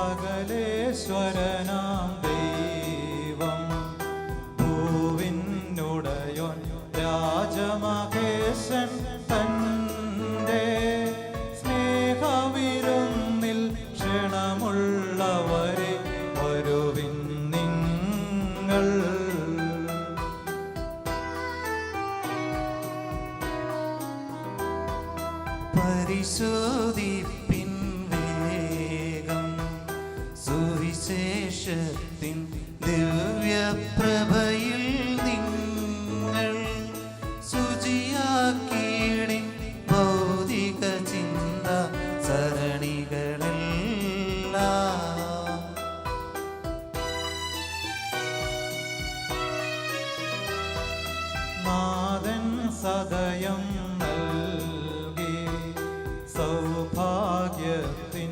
സകലേശ്വരനാം ദൈവം. ഭൂവിനുടയോൻ രാജമഹേശൻ തന്റെ സ്നേഹവിരുന്നിൽ ക്ഷണമുള്ളവരെ വരുവിൻ നിങ്ങൾ. പരിശോധിപ്പിൻ സുവിശേഷത്തിൻ ദിവ്യപ്രഭയിൽ നിങ്ങൾ ശുചിയാക്കിയിടിൻ ഭൗതിക ചിന്ത സരണികളെല്ലാം. നാഥൻ സദയം നൽകി സൗഭാഗ്യത്തിൻ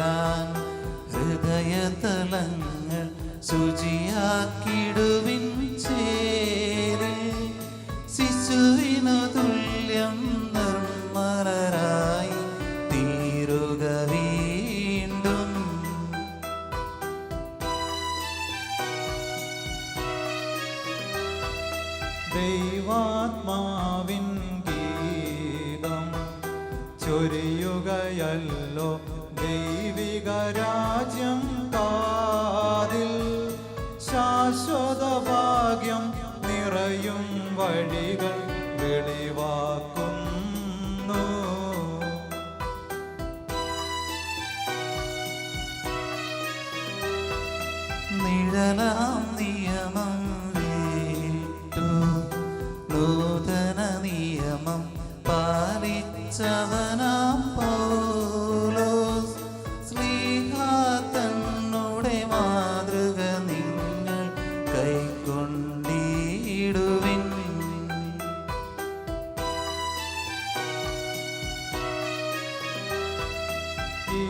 നേടാൻ ഹൃദയതലങ്ങൾ ശുചിയാക്കിടുവിൻ ചേരെ. ശിശുവിനു തുല്യം നിർമ്മലരായി തീരുക വീണ്ടും. ദൈവാത്മാവിൻ ഗീതം ചൊരിയുകയല്ലോ. നിറയും വഴികൾ വെളിവാക്കുന്നു. നിഴലാം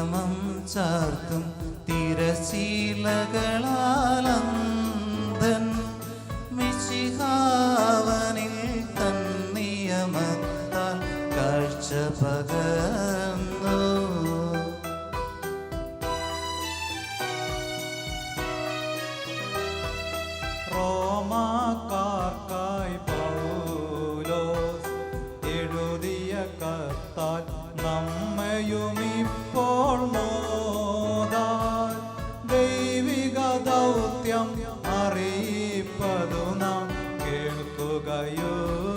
നിയമം ചാർത്തും തിരശീലകളാലന്തൻ മിശിഹാവനിൽ gayo